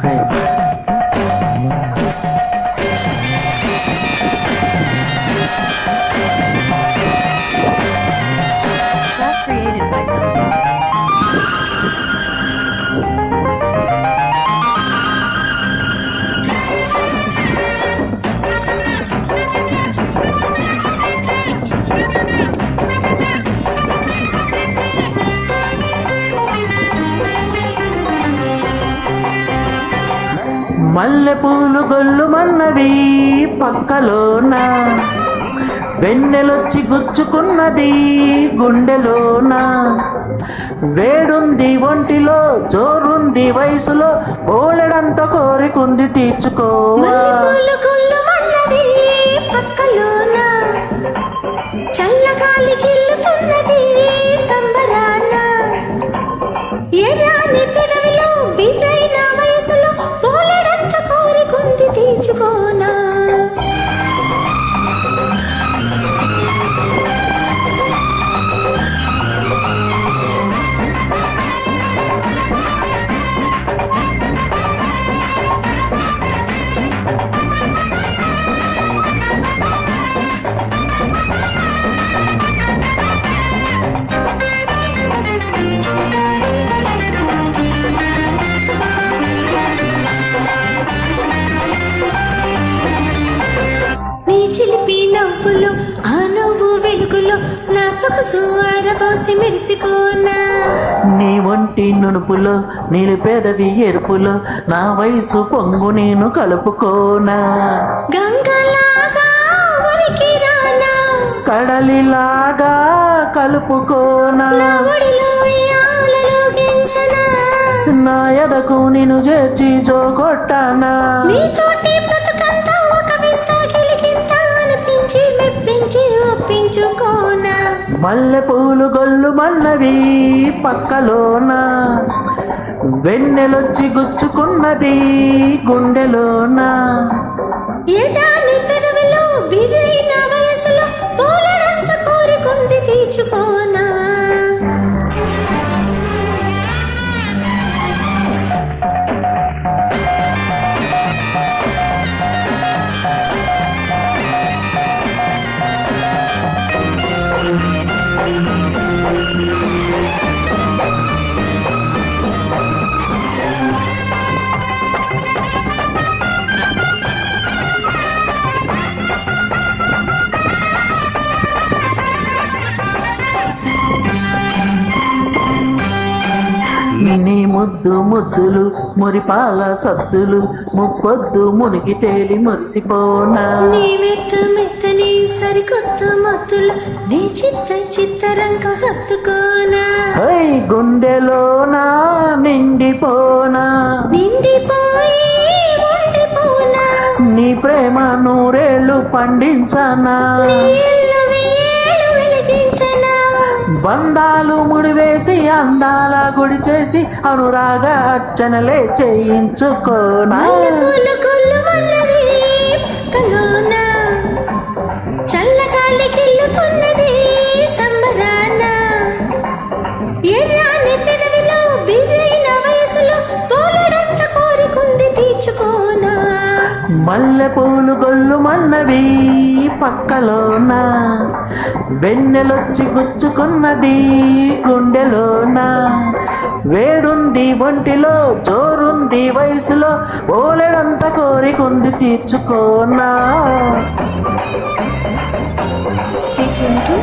可以。మల్లె పూలు గొల్లు మన్నవి పక్కలోన. వెన్నెలొచ్చి గుచ్చుకున్నది గుండెలోన. వేడుంది ఒంటిలో జోరుంది వయసులో బోలెడంత కోరికుంది తీర్చుకో నా మెరిసిపోనా? ఒంటి నునుపులో నిలిపేదవి ఎరుపులో నా వయసు పొంగు నేను కలుపుకోనా? కడలిలాగా కలుపుకోనా? నా ఎదకు నిన్ను చేర్చి జోగొట్టానా మల్లె పూలు గొల్లు మల్లవి పక్కలోన. వెన్నెలొచ్చి గుచ్చుకున్నది గుండెలోన. ముద్దు ముద్దులు మురిపాల సద్దులు ముప్పొద్దు మునిగి తేలి మురిసిపోనా. నీ మెత్త మెత్తని సరికొత్త మత్తులు నీ చిత్త చిత్తరంక హత్తుకోనా. హై గుండెలోన నిండిపోనా. నిండిపోయి ఉండిపోనా. నీ ప్రేమ నూరేళ్ళు పండించనా. బంధాలు ముడివేసి అందాల గుడి చేసి అనురాగ అర్చనలే చేయించుకోనా మల్లె పూలు గొల్లు మన్నవి పక్కలోన. వెన్నెలొచ్చి గుచ్చుకున్నది గుండెలోన. వేడుంది ఒంటిలో జోరుంది వయసులో ఓలెడంత కోరికుంది తీర్చుకోనా. State to